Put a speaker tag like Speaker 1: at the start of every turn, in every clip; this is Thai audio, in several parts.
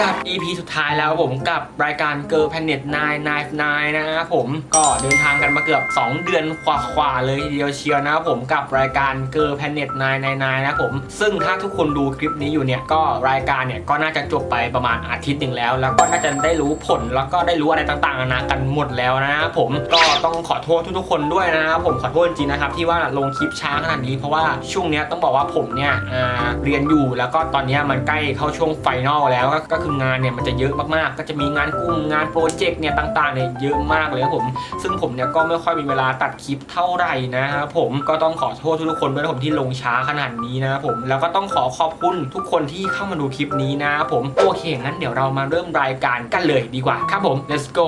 Speaker 1: กับ EP สุดท้ายแล้วผมกับรายการ Girl Planet 999นะครับผมก็เดินทางกันมาเกือบ 2 เดือนกว่าๆเลยทีเดียวเชียวนะครับผมกับรายการ Girl Planet 999นะครับผมซึ่งถ้าทุกคนดูคลิปนี้อยู่เนี่ยก็รายการเนี่ยก็น่าจะจบไปประมาณอาทิตย์หนึ่งแล้ว แล้วก็น่าจะได้รู้ผลแล้วก็ได้รู้อะไรต่างๆนานากันหมดแล้วนะครับผมก็ต้องขอโทษทุกๆ คนด้วยนะครับผมขอโทษจริงๆนะครับที่ว่าลงคลิปช้าขนาดนี้เพราะว่าช่วงเนี้ยต้องบอกว่าผมเนี่ยเรียนอยู่แล้วก็ตอนเนี้ยมันใกล้เข้าช่วงไฟนอลแล้วก็ก็คืองานเนี่ยมันจะเยอะมากๆ ก็จะมีงานกลุ่มงานโปรเจกต์เนี่ยต่างๆเนี่ยเยอะมากเลยครับผม ซึ่งผมเนี่ยก็ไม่ค่อยมีเวลาตัดคลิปเท่าไหร่นะครับผมก็ต้องขอโทษทุกคนด้วยผมที่ลงช้าขนาดนี้นะครับผมแล้วก็ต้องขอขอบคุณทุกคนที่เข้ามาดูคลิปนี้นะครับผมโอเคงั้นเดี๋ยวเรามาเริ่มรายการกันเลยดีกว่าครับผม let's go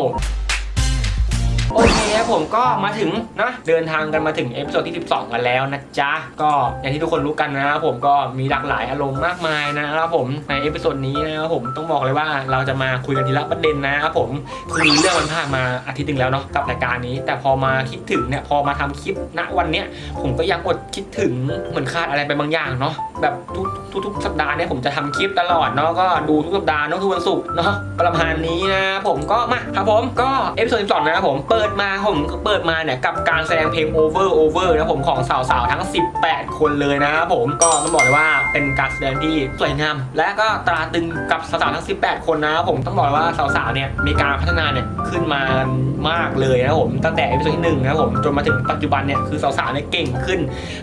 Speaker 1: โอเครับผมก็มาถึงนะเดินทางกันมาถึงเอพิโซดที่ 12 กันแล้วนะจ๊ะ ก็อย่างที่ทุกคนรู้กันนะครับผมก็มีหลากหลายอารมณ์มากมายนะครับผมในเอพิโซดนี้นะครับผมต้องบอกเลยว่าเราจะมาคุยกันทีละประเด็นนะครับผมคือเรื่องมันผ่านมาอาทิตย์หนึ่งแล้วเนาะกับรายการนี้ แต่พอมาคิดถึงเนี่ยพอมาทำคลิปณวันเนี้ยผมก็ยังอดคิดถึงเหมือนขาดอะไรไปบางอย่างเนาะ แบบทุกทุกทุกสัปดาห์เนี่ยผมจะทำคลิปตลอดเนาะก็ดูทุกสัปดาห์เนาะทุกวันศุกร์เนาะประมาณนี้นะผมก็มาครับผมก็เอพิโซด12นะครับผมเปิดมาผมเปิดมาเนี่ยกับการแสดงเพลง over over นะผมของสาวๆทั้ง 18 คนเลยนะครับผมก็ต้องบอกเลยว่าเป็นการแสดงที่สวยงามและก็ตราตรึงกับสาวๆทั้ง 18 คนนะครับผมต้องบอกเลยว่าสาวๆเนี่ยมีการพัฒนาเนี่ยขึ้นมามากเลยนะผมตั้งแต่เอพิโซดที่หนึ่งนะผมจนมาถึงปัจจุบันเนี่ยคือสาวๆเนี่ยเก่งขึ้น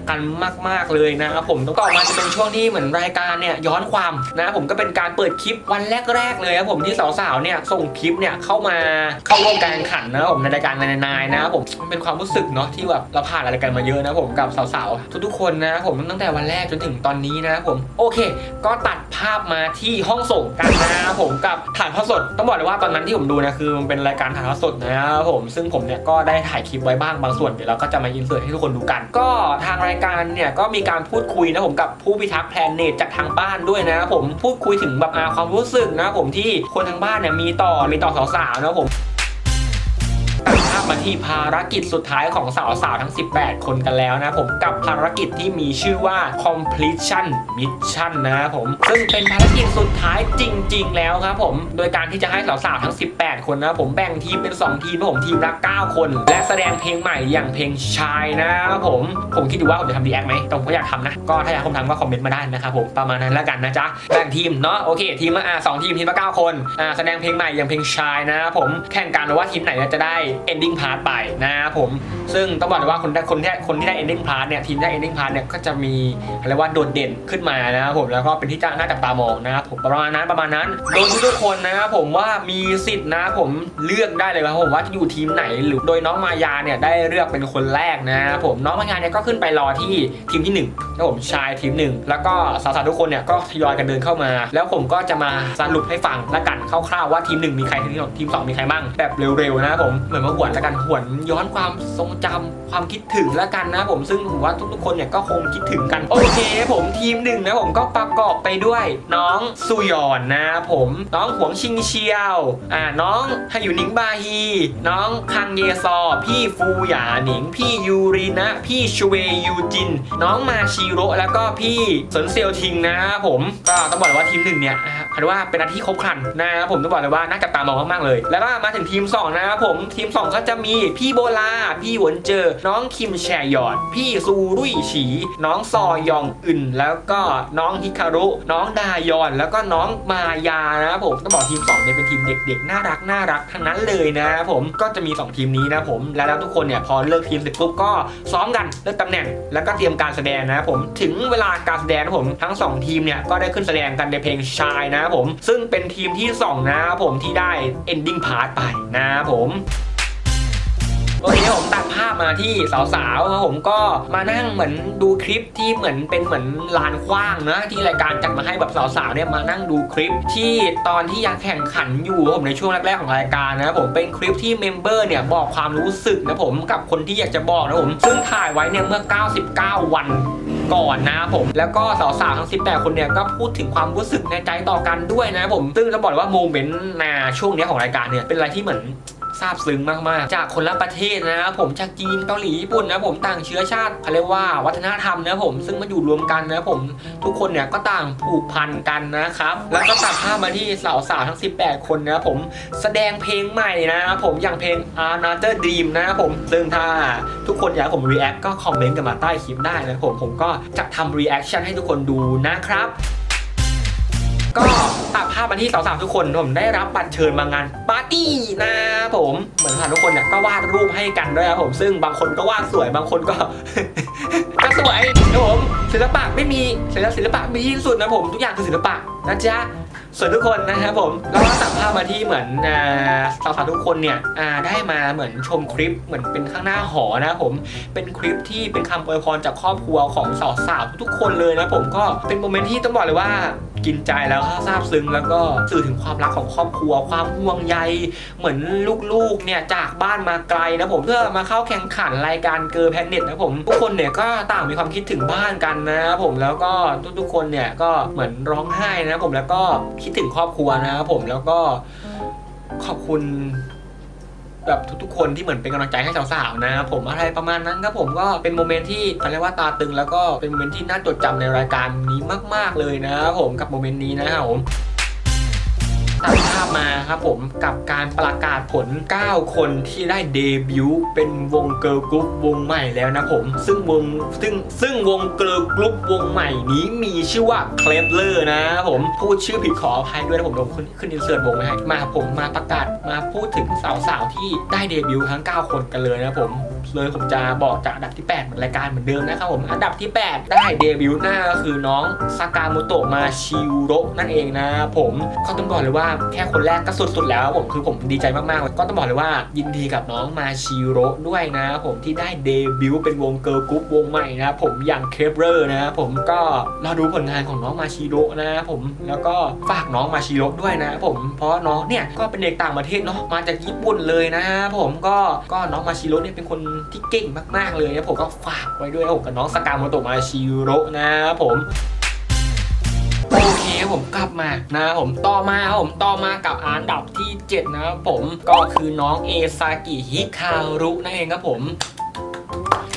Speaker 1: กันมาก ๆเลยนะครับผมต้องต่อมาจะเป็นช่วงที่เหมือนรายการเนี่ยย้อนความนะผมก็เป็นการเปิดคลิปวันแรก ๆ เลยครับผมที่สาวๆเนี่ยส่งคลิปเนี่ยเข้ามาเข้าร่วมการแข่งขันนะผมในรายการนายนายนะผมมันเป็นความรู้สึกเนาะที่แบบเราผ่านอะไรกันมาเยอะนะผมกับสาวๆทุกๆคนนะผมตั้งแต่วันแรกจนถึงตอนนี้นะผมโอเค ก็ตัดภาพมาที่ห้องส่งกันนะผมกับถ่ายทอดสดต้องบอกเลยว่าตอนนั้นที่ผมดูนะคือมันเป็นรายการถ่ายทอดสดนะครับผมซึ่งผมเนี่ยก็ได้ถ่ายคลิปไว้บ้างบางส่วนเดี๋ยวเราก็จะมาอินเสิร์ตให้ทุกคนดูกัน ก็ทางรายการเนี่ยก็มีการพูดคุยนะผมกับผู้พิทักษ์แพลนเนตจากทางบ้านด้วยนะครับผมพูดคุยถึงแบบอาความรู้สึกนะครับผมที่คนทางบ้านเนี่ยมีต่อมีต่อสาวๆนะครับผม ที่ภารกิจสุดท้ายของสาวสาวๆทั้ง 18 คนกันแล้วนะผมกับภารกิจที่มีชื่อว่า completion mission นะครับผมซึ่งเป็นภารกิจสุดท้ายจริง ๆ แล้วครับผมโดยการที่จะให้สาวสาวๆทั้ง 18 คนนะผมแบ่งทีมเป็น 2 ทีมผมทีมละ9คน และแสดงเพลงใหม่อย่างเพลงชายนะครับผมผมคิดอยู่ว่าผมจะทำดีแอคไหมแต่ผมก็อยากทำนะก็ถ้าอยากผมทำก็คอมเมนต์มาได้นะครับผมประมาณนั้นแล้วกันนะจ๊ะแบ่งทีมเนาะโอเคทีมละอะสองทีมทีมละเก้าคนอ่าแสดงเพลงใหม่อย่างเพลงชายนะครับผมแข่งกันว่าทีมไหนจะได้ ending part ไปนะครับผม ซึ่งต้องบอกเลยว่าคนได้คนที่คนที่ได้ ending part เนี่ยทีมได้ ending part เนี่ยก็จะมีอะไรว่าโดดเด่นขึ้นมานะครับผมแล้วก็เป็นที่น่าจับตามองนะครับผมประมาณนั้นประมาณนั้น โดยทุกคนนะครับผมว่ามีสิทธิ์นะผมเลือกได้เลยครับผมว่าจะอยู่ทีมไหนหรือโดยน้องมายาเนี่ยได้เลือกเป็นคนแรกนะครับผมน้องมายาเนี่ยก็ขึ้นไปรอที่ทีมที่หนึ่งนะครับผมชายทีมหนึ่งแล้วก็สาวๆทุกคนเนี่ยก็ทยอยกันเดินเข้ามา แล้วผมก็จะมาสรุปให้ฟังละกันคร่าวๆว่าทีมหนึ่งมีใครทีมสองมีใครบ้างแบบเร็วๆนะครับผมเหมือนมาหวนละกันหวนย้อนความทรงจำความคิดถึงและกันนะผมซึ่งผมว่าทุกๆคนเนี่ยก็คงคิดถึงกันโอเคผมทีมหนึ่งนะผมก็ประกอบไปด้วยน้องสุยอนนะผมน้องหวงชิงเชียวอ่าน้องฮายุนิงบาฮีน้องคังเยซอ พี่ฟูหยาหนิง พี่ยูรินะ พี่ชเวยูจิน น้องมาชิโร่แล้วก็พี่สนเซียวทิงนะครับผมก็ต้องบอกเลยว่าทีมหนึ่งเนี่ยนะครับว่าเป็นอาที่ครบครันนะครับผมต้องบอกเลยว่าน่าจับตามองมากๆเลย แล้วก็มาถึงทีมสองนะครับผมทีมสองก็จะมีพี่โบลา พี่หวนเจอ น้องคิมแชยอนพี่ซูรุ่ยฉี น้องซอยองอึน แล้วก็น้องฮิคารุ น้องดายอน แล้วก็น้องมายานะครับผมต้องบอกทีมสองเนี่ยเป็นทีมเด็กๆ น่ารักน่ารักทั้งนั้นเลยนะครับผม ก็จะมีสองทีมนี้นะผมแล้วแล้วทุกคนเนี่ยพอเลิกทีมเสร็จปุ๊บก็ซ้อมกันเลือกตำแหน่ง แล้วก็เตรียมการแสดงนะครับผม ถึงเวลาการแสดงนะผม ทั้งสองทีมเนี่ยก็ได้ขึ้นแสดงกันในเพลงชายนะครับผม ซึ่งเป็นทีมที่สองนะครับผมที่ได้ ending part ไปนะครับผม โอเคผมตัดภาพมาที่สาวๆครับผมก็มานั่งเหมือนดูคลิปที่เหมือนเป็นเหมือนลานกว้างนะที่รายการจัดมาให้แบบสาวๆเนี่ยมานั่งดูคลิปที่ตอนที่ยังแข่งขันอยู่ผมในช่วงแรกๆของรายการนะครับผมเป็นคลิปที่เมมเบอร์เนี่ยบอกความรู้สึกนะผมกับคนที่อยากจะบอกนะผมซึ่งถ่ายไว้เนี่ยเมื่อ 99 วันก่อนนะผมแล้วก็สาวๆทั้ง 18 คนเนี่ยก็พูดถึงความรู้สึกในใจต่อกันด้วยนะผมซึ่งจะบอกเลยว่าโมเมนต์ในช่วงเนี้ยของรายการเนี่ยเป็นอะไรที่เหมือน ซาบซึ้งมากๆ จากคนละประเทศนะผมจากจีนเกาหลีญี่ปุ่นนะผมต่างเชื้อชาติเขาเรียกว่าวัฒนธรรมนะผมซึ่งมาอยู่รวมกันนะผมทุกคนเนี่ยก็ต่างผูกพันกันนะครับ แล้วก็ตัดภาพมาที่สาวๆทั้ง 18 คนนะครับผมแสดงเพลงใหม่นะผมอย่างเพลง Another Dream นะผมซึ่งถ้าทุกคนอยากให้ผม react ก็คอมเมนต์กันมาใต้คลิปได้นะผมผมก็จะทำ reaction ให้ทุกคนดูนะครับ ก็ตัดภาพมาที่สาวๆทุกคนผมได้รับบัตรเชิญมางานปาร์ตี้นะผมเหมือนทุกคนเนี่ยก็วาดรูปให้กันด้วยครับผมซึ่งบางคนก็วาดสวยบางคนก็ ก็สวยนะผมศิลปะไม่มีศิลปะมีที่สุดนะผม ทุกอย่างคือศิลปะนะจ๊ะ ส่วนทุกคนนะครับผมแล้วก็ตัดภาพมาที่เหมือนสาวๆทุกคนเนี่ยได้มาเหมือนชมคลิปเหมือนเป็นข้างหน้าหอนะผมเป็นคลิปที่เป็นคำอวยพรจากครอบครัวของสาวๆทุกๆคนเลยนะผมก็เป็นโมเมนต์ที่ต้องบอกเลยว่ากินใจแล้วก็ซาบซึ้งแล้วก็สื่อถึงความรักของครอบครัว ความห่วงใยเหมือนลูกๆเนี่ยจากบ้านมาไกลนะผมเพื่อมาเข้าแข่งขันรายการเกอร์แพนเน็ตนะผมทุกคนเนี่ยก็ต่างมีความคิดถึงบ้านกันนะผมแล้วก็ทุกๆคนเนี่ยก็เหมือนร้องไห้นะผมแล้วก็คิดถึงครอบครัวนะครับผมแล้วก็ขอบคุณ แบบทุกๆ คนที่เหมือนเป็นกำลังใจให้สาวๆนะครับผมอะไรประมาณนั้นครับผมก็เป็นโมเมนต์ที่เขาเรียกว่าตาตึง แล้วก็เป็นโมเมนต์ที่น่าจดจำในรายการนี้มาก ๆเลยนะครับผมกับโมเมนต์นี้นะครับผม ตัดภาพมาครับผมกับการประกาศผล 9 คนที่ได้เดบิวต์เป็นวงเกิร์ลกรุ๊ปวงใหม่แล้วนะผม ซึ่งวงซึ่งซึ่งวงเกิร์ลกรุ๊ปวงใหม่นี้มีชื่อว่าเคลเลอร์นะครับผมพูดชื่อผิดขออภัยด้วยนะผมเดี๋ยวผมขึ้นขึ้นอินเสิร์ตวงไว้ให้มาผมมาประกาศมาพูดถึงสาวๆที่ได้เดบิวต์ทั้ง 9 คนกันเลยนะผมเลยผมจะบอกจากอันดับที่ 8 เหมือนรายการเหมือนเดิมนะครับผมอันดับที่ 8 ได้เดบิวต์หน้าก็คือน้องซากาโมโตะมาชิโร่นั่นเองนะผมก็ต้องบอกเลยว่าแค่คนแรกก็สุดๆแล้วครับผมคือผมดีใจมากๆก็ต้องบอกเลยว่ายินดีกับน้องมาชิโร่ด้วยนะผมที่ได้เดบิวต์เป็นวงเกิร์ลกรุ๊ปวงใหม่นะผมอย่างเคปเ e อร์นะผมก็รอดูผลงานของน้องมาชิโร่นะผมแล้วก็ฝากน้องมาชิโร่ด้วยนะผมเพราะน้องเนี่ยก็เป็นเด็กต่างประเทศเนาะมาจากญี่ปุ่นเลยนะผมก็ก็น้องมาชิโร่เนี่ยเป็นคนที่เก่งมากๆเลยนะผมก็ฝากไว้ด้วยนะผมกับน้องสกาโมโตะมาชิโร่นะผมโอเคผมกลับมานะครับผมต่อมาผมต่อมากับอันดับที่ 7 นะครับผมก็คือน้องเอซากิฮิคารุนั่นเองครับผม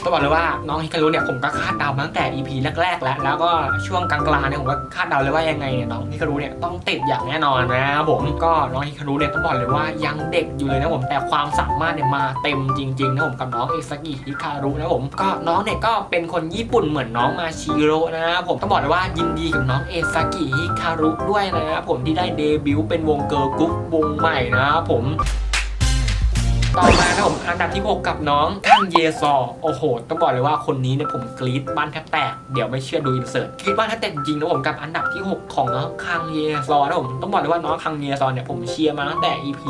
Speaker 1: ต้องบอกเลยว่าน้องฮิคารุเนี่ยผมก็คาดเดามาตั้งแต่ EP แรกๆแล้ว แล้วก็ช่วงกลางๆเนี่ยผมก็คาดเดาเลยว่ายังไงเนี่ยน้องฮิคารุเนี่ยต้องติดอย่างแน่นอนนะครับผมก็น้องฮิคารุเนี่ยต้องบอกเลยว่ายังเด็กอยู่เลยนะผมแต่ความสามารถเนี่ยมาเต็มจริงๆนะผมกับน้องเอซากิฮิคารุนะผมก็น้องเนี่ยก็เป็นคนญี่ปุ่นเหมือนน้องมาชิโร่นะครับผมต้องบอกเลยว่ายินดีกับน้องเอซากิฮิคารุด้วยนะครับผมที่ได้เดบิวต์เป็นวงเกิร์ลกรุ๊ปวงใหม่นะครับผม ต่อมาครับผมอันดับที่ 6 กับน้องคังเยซอ โอ้โห ต้องบอกเลยว่าคนนี้เนี่ยผมกรี๊ดบ้านแทบแตก เดี๋ยวไม่เชื่อดูอินเสิร์ตกรี๊ดบ้านแทบแตกจริงนะผมกับอันดับที่ 6 ของน้องคังเยซอนะผมต้องบอกเลยว่าน้องคังเยซอเนี่ยผมเชียร์มาตั้งแต่ EP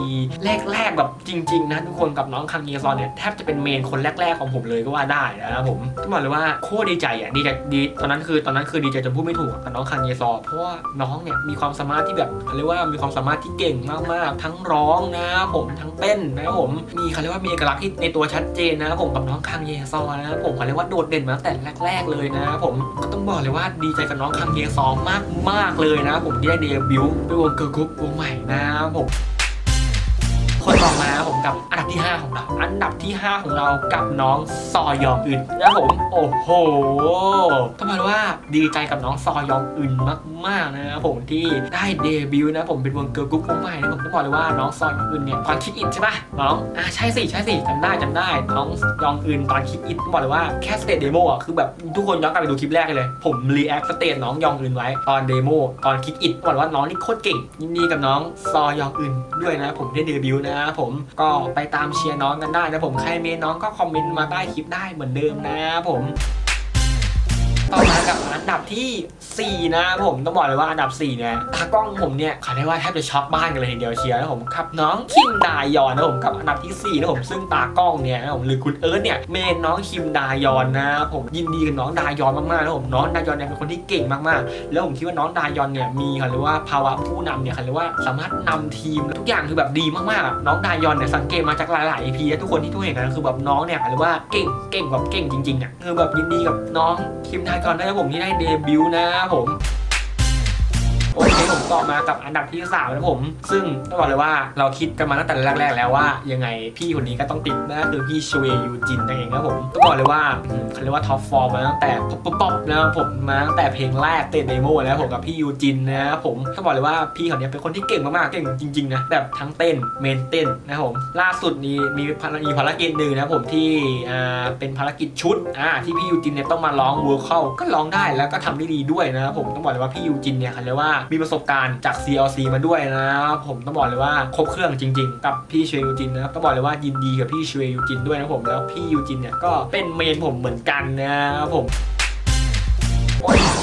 Speaker 1: แรกๆแบบจริง ๆ นะทุกคนกับน้องคังเยซอเนี่ยแทบจะเป็นเมนคนแรกๆของผมเลยก็ว่าได้นะครับผมต้องบอกเลยว่าโคตรดีใจอะดีใจดีตอนนั้นคือตอนนั้นคือดีใจจนพูดไม่ถูกกับน้องคังเยซอ เพราะว่าน้องเนี่ยมีความสามารถที่แบบเรียกว่ามีความสามารถที่เก่งมากๆ ทั้งร้องนะผมทั้งเต้นนะครับผมมีเขาเรียกว่ามีเอกลักษณ์ที่ในตัวชัดเจนนะครับผมกับน้องคังเยซอนะครับผมเขาเรียกว่าโดดเด่นมาตั้งแต่แรก ๆ เลยนะครับผมก็ต้องบอกเลยว่าดีใจกับน้องคังเยซอมากมากๆเลยนะครับผมที่ได้เดบิวต์ไปวงเกิร์ลกรุ๊ปวงใหม่นะครับผม คนต่อมาผมกับอันดับที่ 5 ของเรา อันดับที่ 5 ของเรากับน้องซอยองอึนนะผมโอ้โหต้องบอกเลยว่าดีใจกับน้องซอยองอึนมากๆนะครับผมที่ได้เดบิวต์นะผมเป็นวงเกิร์ลกรุ๊ปวงใหม่นะผมต้องบอกเลยว่าน้องซอยองอึนเนี่ยตอนคิดอินใช่ปะน้องอ่าใช่สิใช่สิจำได้จำได้ น้องยองอึนตอนคิดอินต้องบอกเลยว่าแค่สเตจเดโมอะคือแบบทุกคนย้อนกลับไปดูคลิปแรกเลย ผมรีแอคสเตจน้องยองอึนไว้ตอนเดโมตอนคิดอินต้องบอกเลยว่าน้องนี่โคตรเก่งยินดีกับน้องซอยองอึนด้วยนะผมได้เดบิวต์นะะครับผมก็ไปตามเชียร์น้องกันได้นะผมใครเมนน้องก็คอมเมนต์มาใต้คลิปได้เหมือนเดิมนะครับผม ต่อมากับอันดับที่ 4 นะผมต้องบอกเลยว่าอันดับ 4 เนี่ยตากล้องผมเนี่ยเขาได้ว่าแทบจะช็อกบ้านกันเลยทีเดียวเชียร์นะผมครับน้องคิมดายอนนะผมกับอันดับที่ 4 นะผมซึ่งตากล้องเนี่ยนะผมหรือคุณเอิร์ธเนี่ยเมนน้องคิมดายอนนะผมยินดีกับน้องดายอนมากๆนะผมน้องดายอนเนี่ยเป็นคนที่เก่งมากๆ แล้วผมคิดว่าน้องดายอนเนี่ยมีเขาเรียกว่าภาวะผู้นำเนี่ยเขาเรียกว่าสามารถนำทีมทุกอย่างคือแบบดีมากๆ น้องดายอนเนี่ยสังเกตมาจากหลายๆ EP แล้วทุกคนที่ทุกเห็นกันคือแบบน้องเนี่ยเขาเรียกว่าเก่งเก่งแบบเก่งจริงๆอะคือแบบยินดีกับน้องคิมดายอนนะครับผมที่ได้เดบิวต์นะครับผม โอเคผมต่อมากับอันดับที่3นะผม ซึ่งต้องบอกเลยว่าเราคิดกันมาตั้งแต่แรกๆแล้วว่า ยังไงพี่คนนี้ก็ต้องติดนั่นก็คือพี่ชเวยูจินนั่นเองครับผมต้องบอกเลยว่าเขาเรียกว่าท็อปฟอร์มมาตั้งแต่ป๊อปป๊อปนะครับผมมาตั้งแต่เพลงแรกเต้นเดโมแล้วผมกับพี่ยูจินนะครับผมต้องบอกเลยว่าพี่คนนี้เป็นคนที่เก่งมากๆเก่งจริงๆนะแบบทั้งเต้นเมนเต้นนะครับผมล่าสุดนี้มีภารมีภารกิจหนึ่งนะผมที่อ่าเป็นภารกิจชุดอ่าที่พี่ยูจินเนี่ยต้องมาร้องวัวเข้าก็ร้องได้แล้วก็ทำได้ดีด้วยนะครับผมต้องบอกเลยว่าพี่ยูจินเนี่ยเขาเรียกว่ามีประสบการณ์จาก CLC มาด้วยนะครับผมต้องบอกเลยว่าครบเครื่องจริง ๆ กับพี่เชยยูจินนะครับต้องบอกเลยว่ายินดีกับพี่เชยยูจินด้วยนะผมแล้วพี่ยูจินเนี่ยก็เป็นเมนผมเหมือนกันนะครับผม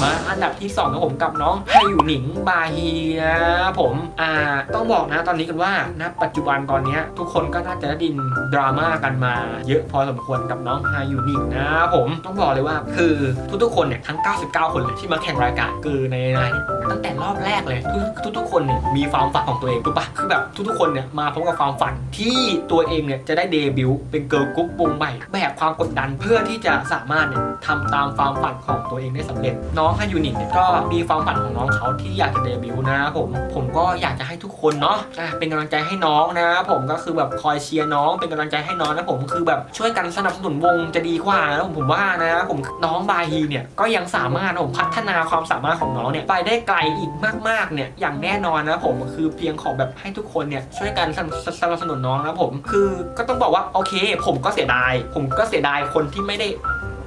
Speaker 1: มาอันดับที่2นะผมกับน้องไฮอยู่หนิงบาฮีนะผมอ่าต้องบอกนะตอนนี้กันว่าณปัจจุบันตอนนี้ทุกคนก็น่าจะได้ดินดราม่ากันมา เยอะพอสมควรกับน้องไฮอยู่หนิงนะผมต้องบอกเลยว่าคือทุกๆคนเนี่ยทั้ง 99 คนเลยที่มาแข่งรายการคือในในตั้งแต่รอบแรกเลยทุกๆทุกคนเนี่ยมีความฝันของตัวเองถูกปะคือแบบทุกๆคนเนี่ยมาพร้อมกับความฝันที่ตัวเองเนี่ยจะได้เดบิวต์เป็นเกิร์ลกรุ๊ปวงใหม่แบกความกดดันเพื่อที่จะสามารถเนี่ยทำตามความฝันของตัวเองได้สำเร็จน้องฮายูนิกเนี่ยก็มีความฝันของน้องเขาที่อยากจะเดบิวต์นะผมผมก็อยากจะให้ทุกคนเนาะะเป็นกำลังใจให้น้องนะครับผมก็คือแบบคอยเชียร์น้องเป็นกำลังใจให้น้องนะผมคือแบบช่วยกันสนับสนุนวงจะดีกว่านะผมผมว่านะผมน้องบาฮีเนี่ยก็ยังสามารถผมพัฒนาความสามารถของน้องเนี่ยไปได้ไกลอีกมากๆเนี่ยอย่างแน่นอนนะผมคือเพียงขอแบบให้ทุกคนเนี่ยช่วยกันสนับสนับสนุนน้องนะผมคือก็ต้องบอกว่าโอเค ผมก็เสียดาย ผมก็เสียดายคนที่ไม่ได้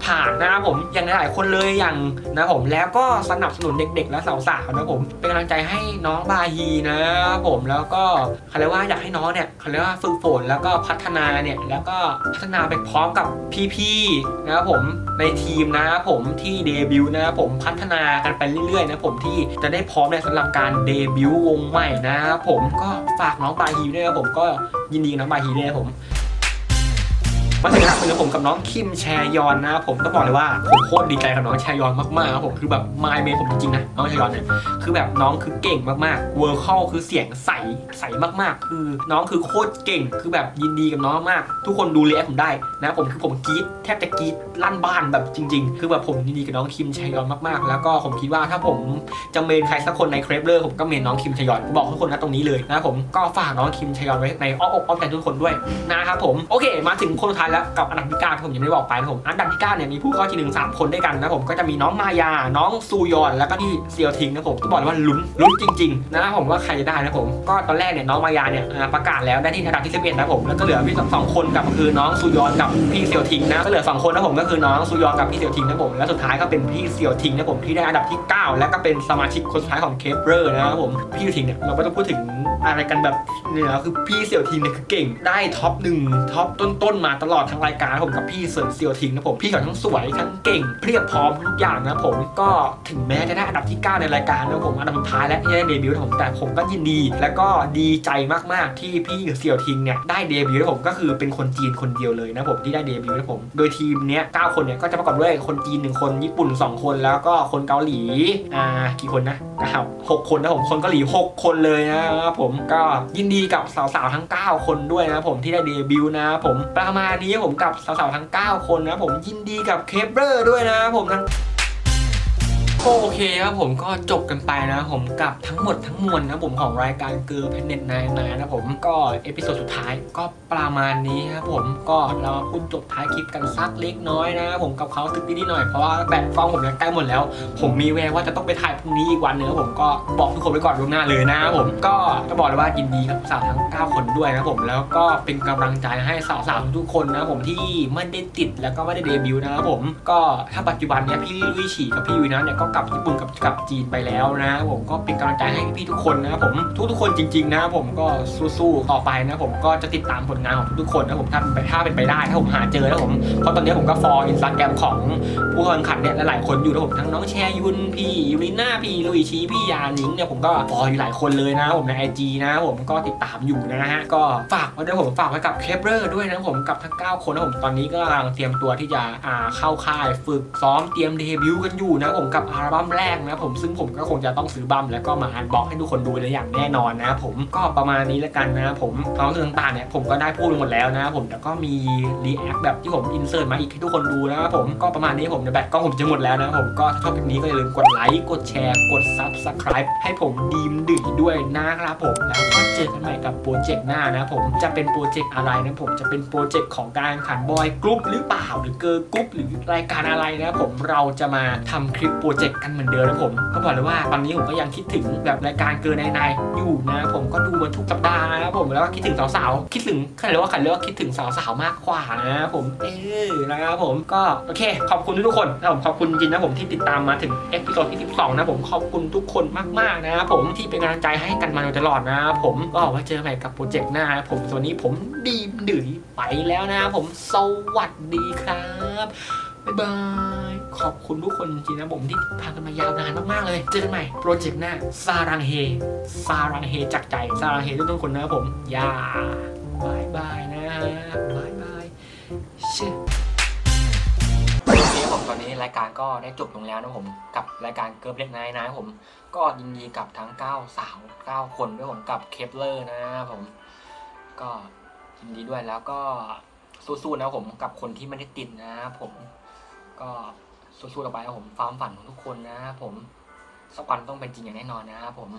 Speaker 1: ผ่านนะครับผมอย่างหลายคนเลยอย่างนะผมแล้วก็สนับสนุนเด็ก ๆ และสาวๆนะผมเป็นกำลังใจให้น้องบาฮีนะครับผมแล้วก็เขาเรียกว่าอยากให้น้องเนี่ยเขาเรียกว่าฝึกฝนแล้วก็พัฒนาเนี่ยแล้วก็พัฒนาไปพร้อมกับพี่ๆนะครับผมในทีมนะครับผมที่เดบิวต์นะครับผมพัฒนากันไปเรื่อยๆนะผมที่จะได้พร้อมในสำหรับการเดบิวต์วงใหม่นะครับผมก็ฝากน้องบาฮีด้วยนะครับผมก็ยินดีน้องบาฮีด้วยนะครับผม มาถึงอันดับหนึ่งผมกับน้องคิมแชยอนนะผมต้องบอกเลยว่าผมโคตรดีใจกับน้องแชยอนมากๆครับผมคือแบบมาเมผมจริงๆนะน้องแชยอนเนี่ยคือแบบน้องคือเก่งมากๆเวอร์เข้าคือเสียงใสใสมากๆ คือน้องคือโคตรเก่งคือแบบยินดีกับน้องมากทุกคนดูเรียผมได้นะผมคือผมกรี๊ดแทบจะกรี๊ดลั่นบ้านแบบจริง ๆ คือแบบผมยินดีกับน้องคิมแชยอนมากๆ แล้วก็ผมคิดว่าถ้าผมจะเมนใครสักคนในเครปเลอร์ผมก็เมนน้องคิมแชยอนบอกทุกคนนะตรงนี้เลยนะผมก็ฝากน้องคิมแชยอนไว้ในอ้อมอกอ้อมใจทุกคนด้วยนะครับผมโอเค มาถึงคนสุดท้ายแล้วกับอันดับที่เก้าที่ผมยังไม่ได้บอกไปนะผมอันดับที่เก้าเนี่ยมีผู้เข้าชิงถึงสามคนด้วยกันนะผมก็จะมีน้องมายา น้องซูยอน แล้วก็พี่เซียวทิงนะผมก็บอกเลยว่าลุ้นลุ้นจริงๆนะผมว่าใครจะได้นะผมก็ตอนแรกเนี่ยน้องมายาเนี่ยประกาศแล้วได้ที่อันดับที่11นะผมแล้วก็เหลือพี่สองคนกับคือน้องซูยอนกับพี่เซียวทิงนะก็เหลือสองคนนะผมก็คือน้องซูยอนกับพี่เซียวทิงนะผมแล้วสุดท้ายก็เป็นพี่เซียวทิงนะผมที่ได้อันดับที่ 9 แล้วก็เป็นสมาชิกคนสุดท้ายของเคปเปอร์นะครับผมพี่เซียวทิงเนี่ยเราไม่ต้องพูดถึง อะไรกันแบบเนี่ยคือพี่เซียวทิงเนี่ยคือเก่งได้ท็อปหนึ่งท็อปต้นๆมาตลอดทั้งรายการนะผมกับพี่เซินเซียวทิงนะผมพี่เขาทั้งสวยทั้งเก่งเพียบพร้อมทุกอย่างนะผมก็ถึงแม้จะได้อันดับที่ 9 ในรายการนะผมอันดับสุดท้ายและที่ได้เดบิวต์ผมแต่ผมก็ยินดี แล้วก็ดีใจมากๆที่พี่เซียวทิงเนี่ยได้เดบิวต์ผมก็คือเป็นคนจีนคนเดียวเลยนะผมที่ได้เดบิวต์นะผม โดยทีมเนี้ย9คนเนี่ยก็จะประกอบด้วยคนจีนหนึ่งคนญี่ปุ่น 2 คนแล้วก็คนเกาหลีอ่ากี่คนนะนะครับหกคนนะผมคนเกาหลี 6 คนเลยนะครับผมก็ยินดีกับสาวๆทั้ง 9 คนด้วยนะผมที่ได้เดบิวต์นะผมประมาณนี้ผมกับสาวๆทั้ง 9 คนนะผมยินดีกับเคปเบอร์ด้วยนะผมทั้ง ก็โอเคครับผมก็จบกันไปนะผมกับทั้งหมดทั้งมวลนะผมของรายการเกอร์เพนเน็ตนายนานะผมก็เอพิโซดสุดท้ายก็ประมาณนี้ครับผมก็เรามาพูดจบท้ายคลิปกันสักเล็กน้อยนะผมกับเขาตึกนิดหน่อยเพราะว่าแบตกล้องผมเนี่ยใกล้หมดแล้ว ผมมีแววว่าจะต้องไปถ่ายพรุ่งนี้อีกวันหนึงครับผมก็บอกทุกคนไว้ก่อนล่วงหน้าเลยนะผมก็จะบอกเลยว่ายินดีกับสาวทั้ง 9 คนด้วยนะผมแล้วก็เป็นกำลังใจให้สาวๆทุกๆคนนะผมที่ไม่ได้ติดแล้วก็ไม่ได้เดบิวต์นะผมก็ถ้าปัจจุบันเนี่ยพี่ลุยฉี่กับพี่วินะเนี่ยก็กับญี่ปุ่นกับกับจีนไปแล้วนะผมก็เป็นกำลังใจให้พี่ทุกคนนะครับผมทุกๆคนจริง ๆ นะผมก็สู้ๆต่อไปนะผมก็จะติดตามผลงานของทุกๆคนนะผมถ้าเป็นไปถ้าเป็นไปได้ถ้าผมหาเจอนะผมเพราะตอนนี้ผมก็ฟอลอินสตาแกรมของผู้แข่งขันเนี่ยหลายๆคนอยู่นะผมทั้งน้องแชยุนพี่ยูริน่าพี่ลุยชีพี่ยานิงเนี่ยผมก็ฟอลอยู่หลายคนเลยนะผมในไอจีนะผมก็ติดตามอยู่นะฮะก็ฝากไว้ด้วยผมฝากไว้กับเคปเปอร์ด้วยนะผมกับทั้ง 9 คนนะผมตอนนี้ก็กำลังเตรียมตัวที่จะอ่าเข้าค่ายฝึกซ้อมเตรียมเดบิวต์กันอยู่นะผมกับอาลบั้มแรกนะผมซึ่งผมก็คงจะต้องซื้อบัมแล้วก็มาอันบ็อกให้ทุกคนดูเลยอย่างแน่นอนนะผมก็ประมาณนี้แล้วกันนะผมความรู้สึกต่างๆเนี่ยผมก็ได้พูดไปหมดแล้วนะผมแต่ก็มีรีแอคแบบที่ผมอินเสิร์ตมาอีกให้ทุกคนดูนะครับผมก็ประมาณนี้ผมในยแบตกล้องผมจะหมดแล้วนะผมก็ถ้าชอบคลิปนี้ก็อย่าลืมกดไลค์กดแชร์กด Subscribe ให้ผมดีมดื้อด้วยนะครับผมแล้วก็เจอกันใหม่กับโปรเจกต์หน้านะผมจะเป็นโปรเจกต์อะไรนะผมจะเป็นโปรเจกต์ของการขันบอยกรุ๊ปหรือเปล่าหรือเกิร์ลกรุ๊ปหรือรายการอะไรนะผมเราจะมาทำคลิปโปรเจกต์กันเหมือนเดิมนะผม ก็บอกเลยว่าตอนนี้ผมก็ยังคิดถึงแบบรายการเกิร์ลในในอยู่นะผมก็ดูมาทุกสัปดาห์นะครับผมแล้วก็คิดถึงสาวๆคิดถึงเขาเรียว่าเขาเรียกว่าคิดถึงสาวๆมากกว่านะผมเออนะครับผมก็โอเค ขอบคุณทุกคนนะผมขอบคุณจริงนะผมที่ติดตามมาถึงเอพิโซดที่12นะผมขอบคุณทุกคนมากๆนะครับผมที่เป็นกำลังใจให้กันมาโดยตลอดนะครับผมก็ไว้เจอกันใหม่กับโปรเจกต์หน้าผมส่วนนี้ผมดีมดื้อไปแล้วนะครับผมสวัสดีครับ บ๊ายบาย ขอบคุณทุกคนจริงๆนะผมที่ติดตากันมายาวนานมากๆเลย เจอกันใหม่ โปรเจกต์หน้า ซารังเฮ ซารังเฮจากใจ ซารังเฮทุกๆคนนะครับผมยาบายบายนะบายบายเชื่อผมตอนนี้รายการก็ได้จบลงแล้วนะผมกับรายการเกิร์ลเล็กนท์นะผม ก็ยินดีกับทั้ง 9 สาว 9 คนด้วยผมกับเคปเลอร์นะครับผม ก็ยินดีด้วยแล้วก็สู้ๆนะผมกับคนที่ไม่ได้ติดนะครับผม ก็สู้ๆต่อไปครับผมความฝันของทุกคนนะครับผมสักวันต้องเป็นจริงอย่างแน่นอนนะครับผม